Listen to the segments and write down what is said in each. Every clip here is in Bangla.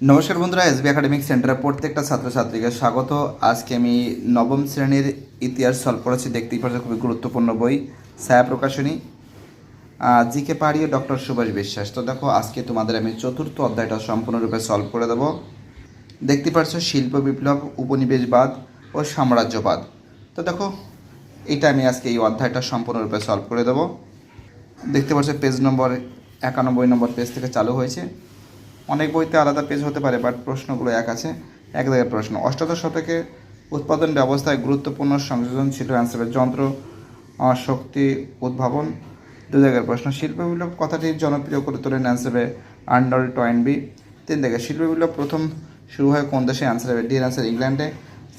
নমস্কার বন্ধুরা এসবি একাডেমিক সেন্টারে প্রত্যেকটা ছাত্রছাত্রীকে স্বাগত। আজকে আমি নবম শ্রেণির ইতিহাস সলভ করেছি, দেখতেই পাচ্ছি খুবই গুরুত্বপূর্ণ বই, ছায়া প্রকাশনী। জি কে পাড়িয়ে ডক্টর সুভাষ বিশ্বাস। তো দেখো, আজকে তোমাদের আমি চতুর্থ অধ্যায়টা সম্পূর্ণরূপে সলভ করে দেবো। দেখতে পাচ্ছ শিল্প বিপ্লব, উপনিবেশবাদ ও সাম্রাজ্যবাদ। তো দেখো এটা আমি আজকে এই অধ্যায়টা সম্পূর্ণরূপে সলভ করে দেবো। দেখতে পাচ্ছ পেজ নম্বর একানব্বই নম্বর পেজ থেকে চালু হয়েছে। অনেক বইতে আলাদা পেজ হতে পারে বাট প্রশ্নগুলো এক আছে। এক জায়গায় প্রশ্ন, অষ্টাদশ শতকে উৎপাদন ব্যবস্থায় গুরুত্বপূর্ণ সংযোজন ছিল অ্যান্সারের যন্ত্র শক্তি, উদ্ভাবন। দু জায়গার প্রশ্ন শিল্প বিপ্লব কথাটি জনপ্রিয় করে তোলেন অ্যান্সারে আন্ডার টয়েনবি। তিন জায়গায় শিল্প বিপ্লব প্রথম শুরু হয় কোন দেশে? অ্যান্সার হবে ডি, অ্যান্সার ইংল্যান্ডে।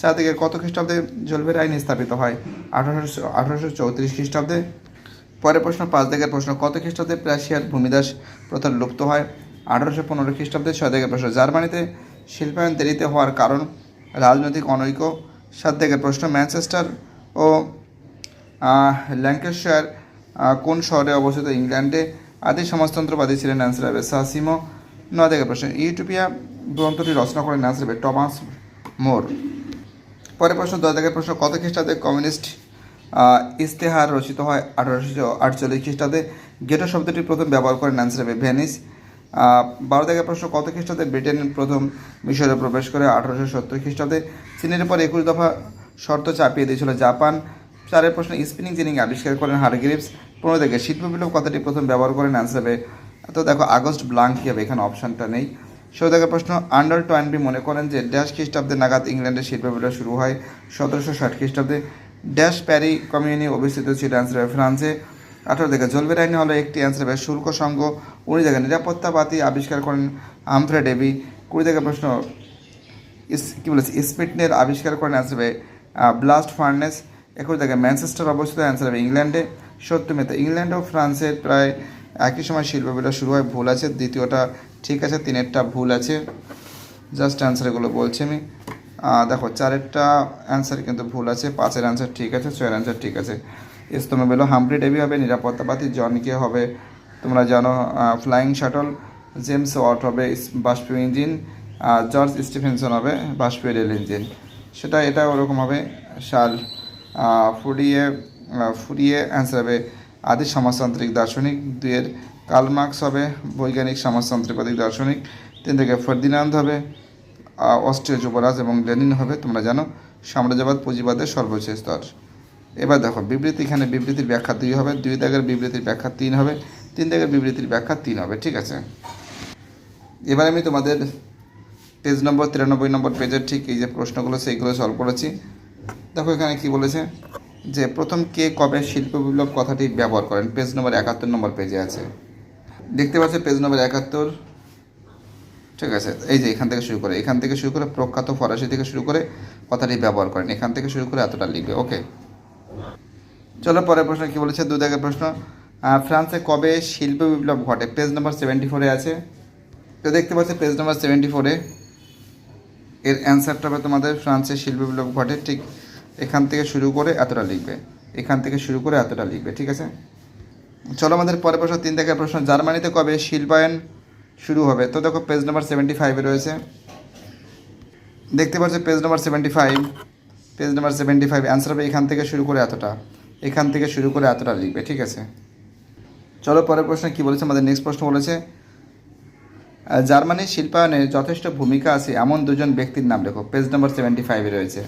চার দিকে, কত খ্রিস্টাব্দে জলবের আইন স্থাপিত হয়? আঠারোশো আঠারোশো চৌত্রিশ খ্রিস্টাব্দে। পরের প্রশ্ন, পাঁচ দিকের প্রশ্ন, কত খ্রিস্টাব্দে প্রাশিয়ার ভূমিদাস প্রথা লুপ্ত হয়? আঠারোশো পনেরো খ্রিস্টাব্দে ছয় দিকের প্রশ্ন। জার্মানিতে শিল্পায়ন দেরিতে হওয়ার কারণ রাজনৈতিক অনৈক্য। সাত দিকের প্রশ্ন, ম্যানচেস্টার ও ল্যাঙ্কেশায়ার কোন শহরে অবস্থিত ইংল্যান্ডে আদি সমাজতন্ত্রবাদী ছিলেন অ্যান্সার হবে সাসিমো, নয় প্রশ্ন। ইউটোপিয়া গ্রন্থটি রচনা করেন অ্যান্সার হবে টমাস মোর। পরের প্রশ্ন, দশ প্রশ্ন, কত খ্রিস্টাব্দে কমিউনিস্ট ইস্তেহার রচিত হয়? আঠারোশো আটচল্লিশ খ্রিস্টাব্দে। গেটো শব্দটি প্রথম ব্যবহার করেন অ্যান্সার হবে ভেনিস। বারো থেকে প্রশ্ন, কত খ্রিস্টাব্দে ব্রিটেন প্রথম মিশরে প্রবেশ করে? আঠারোশো সত্তর খ্রিস্টাব্দে। চীনের পর একুশ দফা শর্ত চাপিয়ে দিয়েছিল জাপান। চারের প্রশ্ন স্পিনিং যিনি আবিষ্কার করেন হারগ্রিপস পনেরো থেকে শিল্প বিপ্লব কথাটি প্রথম ব্যবহার করেন? অ্যান্সার তো দেখো, আগস্ট ব্লাঙ্ক কী হবে? এখানে অপশানটা নেই। ষোলো থেকে প্রশ্ন, আন্ডার টোয়েন্টি মনে করেন যে ড্যাশ খ্রিস্টাব্দে নাগাদ ইংল্যান্ডের শিল্প বিপ্লব শুরু হয় সতেরোশো ষাট খ্রিস্টাব্দে। ড্যাশ প্যারি কমিউনি অবস্থিত ছিল অ্যান্সার ফ্রান্সে। আঠারো থেকে জলবের আইনে হলো একটি অ্যান্সার হবে শুল্ক সংঘ উনি থেকে নিরাপত্তা বাতি আবিষ্কার করেন আমফ্রে ডেবি। কুড়ি থেকে প্রশ্ন কী বলেছে? স্পিটনের আবিষ্কার করেন অ্যান্সার হবে ব্লাস্ট ফার্নেস একুশ থেকে ম্যানচেস্টার অবস্থিত অ্যান্সার হবে ইংল্যান্ডে। সত্যমিত ইংল্যান্ড ও ফ্রান্সের প্রায় একই সময় শিল্প বিপ্লব শুরু হয়, ভুল আছে। দ্বিতীয়টা ঠিক আছে, তিনেরটা ভুল আছে। জাস্ট অ্যান্সারগুলো বলছি আমি। দেখো, চারেরটা অ্যান্সার কিন্তু ভুল আছে, পাঁচের অ্যান্সার ঠিক আছে, ছয়ের অ্যান্সার ঠিক আছে। ইস্তমে বেলো হামপ্রি ডেবি হবে, নিরাপত্তাবাদী জনকে হবে। তোমরা জানো ফ্লাইং শাটল জেমস ওয়াট হবে বাষ্পীয় ইঞ্জিন, আর জর্জ স্টিফেনসন হবে, বাষ্পীয় রেল ইঞ্জিন। সেটা, এটা ওরকম হবে শাল ফুরিয়ে ফুরিয়ে অ্যান্সার হবে আদি সমাজতান্ত্রিক দার্শনিক দুইয়ের। কালমার্কস হবে, বৈজ্ঞানিক সমাজতান্ত্রিকবাদী দার্শনিক। তিন থেকে ফার্দিনান্দ হবে অস্ট্রিয় যুবরাজ এবং লেনিন হবে, তোমরা জানো, সাম্রাজ্যবাদ পুঁজিবাদের সর্বোচ্চ স্তর। এবার দেখো, বিবৃতি এখানে বিবৃতির ব্যাখ্যা দুই হবে, দুই দাগের বিবৃতির ব্যাখ্যা তিন হবে, তিন দাগের বিবৃতির ব্যাখ্যা তিন হবে, ঠিক আছে? এবার আমি তোমাদের পেজ নম্বর তিরানব্বই নম্বর পেজের ঠিক এই যে প্রশ্নগুলো, সেইগুলো সলভ করেছি। দেখো এখানে কি বলেছে? যে প্রথম কে কবে শিল্প বিপ্লব কথাটি ব্যবহার করেন? পেজ নম্বর একাত্তর নম্বর পেজে আছে। দেখতে পাচ্ছ পেজ নম্বর একাত্তর? ঠিক আছে, এই যে এখান থেকে শুরু করে, এখান থেকে শুরু করে প্রখ্যাত ফরাসি থেকে শুরু করে কথাটি ব্যবহার করেন। এখান থেকে শুরু করে এতটা লিখবে ওকে চলো পরের প্রশ্ন কি বলেছে? দু দাগের প্রশ্ন। ফ্রান্সে কবে শিল্প বিপ্লব ঘটে? পেজ নম্বর সেভেন্টি ফোরে আছে। তো দেখতে পাচ্ছি পেজ নম্বর সেভেন্টি ফোরে এর অ্যান্সারটা হবে তোমাদের, ফ্রান্সে শিল্প বিপ্লব ঘটে ঠিক এখান থেকে শুরু করে এতটা লিখবে। এখান থেকে শুরু করে এতটা লিখবে, ঠিক আছে? চলো আমাদের পরের প্রশ্ন, তিন দাগের প্রশ্ন। জার্মানিতে কবে শিল্পায়ন শুরু হবে? তো দেখো পেজ নাম্বার সেভেন্টি ফাইভে রয়েছে। দেখতে পাচ্ছ page number seventy five page number seventy five answer হবে এখান থেকে শুরু করে এতটা। এখান থেকে শুরু করে এতটা লিখবে, ঠিক আছে? চলো পরের প্রশ্ন কি বলেছে? আমাদের নেক্সট প্রশ্ন বলেছে জার্মানির শিল্পায়নে যথেষ্ট ভূমিকা আছে এমন দুজন ব্যক্তির নাম লেখো। পেজ নাম্বার সেভেন্টি ফাইভে রয়েছে।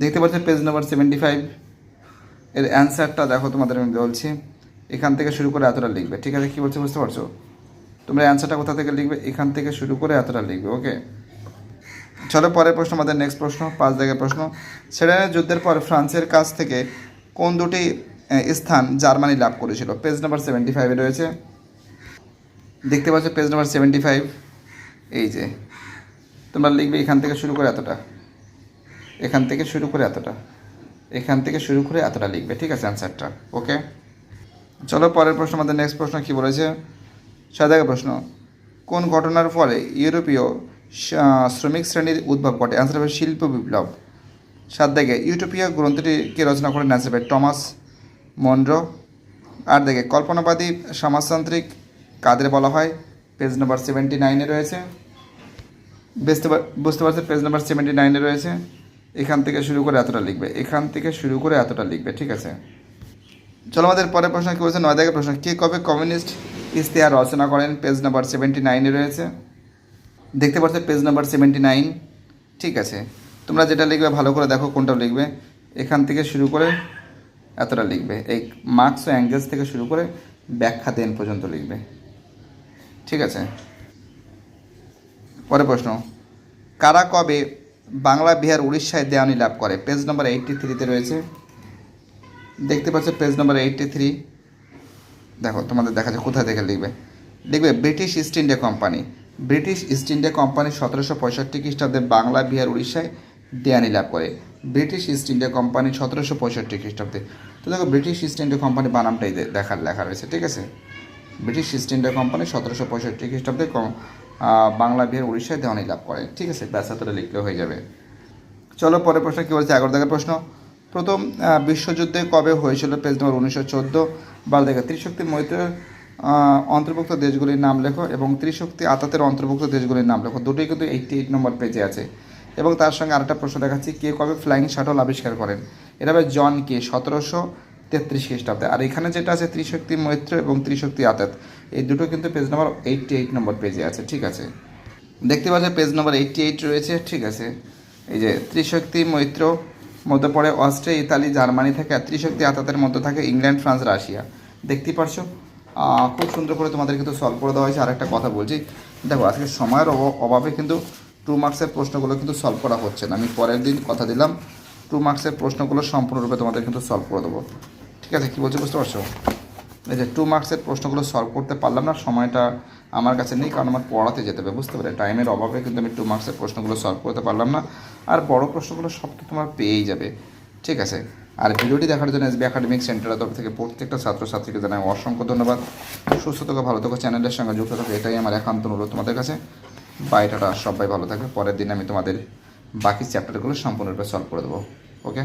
দেখতে পাচ্ছ পেজ নাম্বার সেভেন্টি ফাইভ এর অ্যান্সারটা দেখো তোমাদের আমি বলছি। এখান থেকে শুরু করে এতটা লিখবে, ঠিক আছে? কী বলছে বুঝতে পারছ? তোমরা অ্যান্সারটা কোথা থেকে লিখবে? এখান থেকে শুরু করে এতটা লিখবে ওকে চলো পরের প্রশ্ন, আমাদের নেক্সট প্রশ্ন, পাঁচ জায়গার প্রশ্ন। সেডানের যুদ্ধের পর ফ্রান্সের কাছ থেকে কোন দুটি স্থান জার্মানি লাভ করেছিল? পেজ নাম্বার সেভেন্টি ফাইভে রয়েছে। দেখতে পাচ্ছ পেজ নাম্বার সেভেন্টি ফাইভ এই যে, তোমরা লিখবে এখান থেকে শুরু করে এতটা। এখান থেকে শুরু করে এতটা। এখান থেকে শুরু করে এতটা লিখবে, ঠিক আছে অ্যান্সারটা ওকে চলো পরের প্রশ্ন, আমাদের নেক্সট প্রশ্ন কী বলেছে? সাদাকে প্রশ্ন, কোন ঘটনার ফলে ইউরোপীয় শ্রমিক শ্রেণির উদ্ভব ঘটে? অ্যান্সার হবে শিল্প বিপ্লব। সাত দেখে ইউটোপিয়া গ্রন্থটি কে রচনা করেন অ্যান্সার টমাস মন্ড্রো। আর দেখে, কল্পনাবাদী সমাজতান্ত্রিক কাদের বলা হয়? পেজ নাম্বার সেভেন্টি নাইনে রয়েছে। বুঝতে বুঝতে পারছ পেজ নাম্বার সেভেন্টি নাইনে রয়েছে। এখান থেকে শুরু করে এতটা লিখবে। এখান থেকে শুরু করে এতটা লিখবে, ঠিক আছে? চলো, আমাদের পরের প্রশ্ন কী বলছে? নয় দাগের প্রশ্ন, কে কবে কমিউনিস্ট ইশতেহার রচনা করেন? পেজ নাম্বার সেভেন্টি নাইনে রয়েছে। দেখতে পাচ্ছ পেজ নাম্বার সেভেন্টি নাইন ঠিক আছে? তোমরা যেটা লিখবে, ভালো করে দেখো কোনটা লিখবে। এখান থেকে শুরু করে এতটা লিখবে। এই মার্কস ও অ্যাঙ্গেলস থেকে শুরু করে ব্যাখ্যা দেন পর্যন্ত লিখবে। ঠিক আছে? পরের প্রশ্ন। কারা কবে বাংলা, বিহার, উড়িষ্যায় দেওয়ানি লাভ করে? পেজ নম্বর এইটটি থ্রিতে রয়েছে। দেখতে পাচ্ছ পেজ নম্বর এইটটি থ্রি দেখো, তোমাদের দেখা যায় কোথায় দেখে লিখবে। লিখবে British East India company British East India company সতেরোশো পঁয়ষট্টি খ্রিস্টাব্দে বাংলা, বিহার, উড়িষ্যায় দেয়ানি লাভ করে। ব্রিটিশ ইস্ট ইন্ডিয়া কোম্পানি সতেরোশো পঁয়ষট্টি খ্রিস্টাব্দে। তো দেখো ব্রিটিশ ইস্ট ইন্ডিয়া কোম্পানি বানামটাই দেখার লেখা রয়েছে, ঠিক আছে? ব্রিটিশ ইস্ট ইন্ডিয়া কোম্পানি সতেরোশো পঁয়ষট্টি খ্রিস্টাব্দে বাংলা বিহার উড়িষ্যায় দেওয়ানি লাভ করে, ঠিক আছে? ব্যাস, এতটা লিখলে হয়ে যাবে। চলো, পরের প্রশ্ন কী বলছে? এগারো দেখার প্রশ্ন। প্রথম বিশ্বযুদ্ধে কবে হয়েছিল পেজ নম্বর উনিশশো চোদ্দ? বারো দেখা ত্রিশক্তি মৈত্রের অন্তর্ভুক্ত দেশগুলির নাম লেখো এবং ত্রিশক্তি আতাতের অন্তর্ভুক্ত দেশগুলির নাম লেখো। দুটোই কিন্তু এইটটি এইট নম্বর পেজে আছে। এবং তার সঙ্গে আরেকটা প্রশ্ন দেখাচ্ছি, কে কবে ফ্লাইং শাটল আবিষ্কার করেন? এটা হবে জন কে, সতেরোশো তেত্রিশ খ্রিস্টাব্দে। আর এখানে যেটা আছে, ত্রিশক্তি মৈত্র এবং ত্রিশক্তি আতাত। এই দুটো কিন্তু page number eighty eight number পেজে আছে, ঠিক আছে? দেখতে পাচ্ছেন পেজ নম্বর এইটটি এইট রয়েছে, ঠিক আছে? এই যে, ত্রিশক্তি মৈত্র মধ্যে পড়ে অস্ট্রিয়া, ইতালি, জার্মানি থাকে, আর ত্রিশক্তি আতাতের মধ্যে থাকে ইংল্যান্ড, ফ্রান্স, রাশিয়া। দেখতে পারছ? খুব সুন্দর করে তোমাদের কিন্তু সলভ করে দেওয়া হয়েছে। আর একটা কথা বলছি। দেখো, আজকে সময়ের অভাবে কিন্তু টু মার্কসের প্রশ্নগুলো কিন্তু সলভ করা হচ্ছে না। আমি পরের দিন কথা দিলাম। টু মার্কসের প্রশ্নগুলো সম্পূর্ণরূপে তোমাদের কিন্তু সলভ করে দেবো। ঠিক আছে, কী বলছি বুঝতে পারছ? এই যে টু মার্কসের প্রশ্নগুলো সলভ করতে পারলাম না, সময়টা আমার কাছে নেই, কারণ আমার পড়াতে যেতে হবে, বুঝতে পারে টাইমের অভাবে কিন্তু আমি টু মার্কসের প্রশ্নগুলো সলভ করতে পারলাম না। আর বড় প্রশ্নগুলো সব তো তোমার পেয়েই যাবে। ঠিক আছে? আর ভিডিওটি দেখার জন্য এসবি একাডেমিক সেন্টারের তরফ থেকে প্রত্যেকটা ছাত্রছাত্রীকে জানাই অসংখ্য ধন্যবাদ। সুস্থ থাকো, ভালো থাকো, চ্যানেলের সঙ্গে যুক্ত থাকো, এটাই আমার একান্ত অনুরোধ তোমাদের কাছে। বাইটাটা সবাই ভালো থাকবে। পরের দিন আমি তোমাদের বাকি চ্যাপ্টারগুলো সম্পূর্ণরূপে সলভ করে দেবো। ওকে